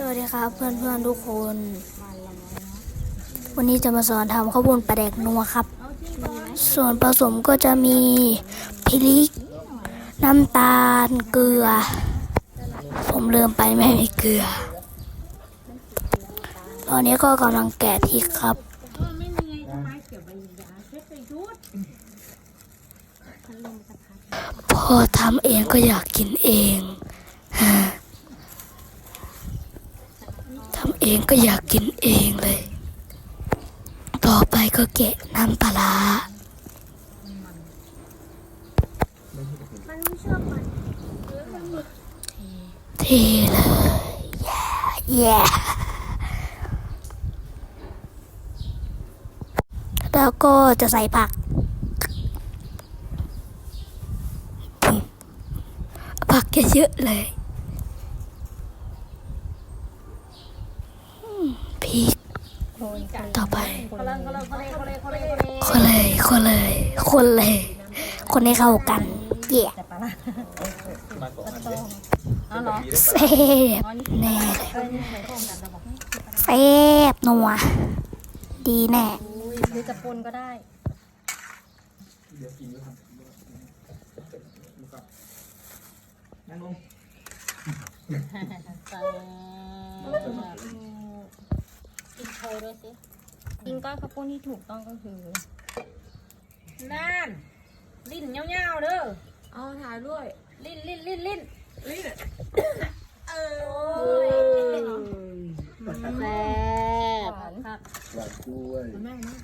สวัสดีครับเพื่อนเพื่อนทุกคน วันนี้จะมาสอนทำข้าวบุญปลาแดกนัวครับ ส่วนผสมก็จะมีพริก น้ำตาลเกลือ ผมลืมไปไม่มีเกลือ ตอนนี้ก็กำลังแกะพริกครับพอทำเองก็อยากกินเองฮะ ทำเองก็อยากกินเองเลย ต่อไปก็แกะน้ำปลาร้าเทเลยแย่แย่แล้วก็จะใส่ผัก ผักเยอะๆเลยอืมพริก ต่อไป คนละคนละคนละคนละคนละ คนละคนเลย คนเลย คนเลย คนให้เข้ากัน เย่แต่ปละเซฟแน่เลยเออนี่ใส่ข้าวกันเราบอกให้เซฟนัว ดีแน่หรือจะปนก็ได้นั่งลง โชว์ด้วยสิกินก้อนข้าวปุ้นที่ถูกต้องก็คือนั่นลิ้นเงาๆเด้อเอาถ่ายด้วยลิ้นลิ้นลิ้นลิ้นนี่เนี่ยเออแซ่บครับหวานกล้วย แม่นะ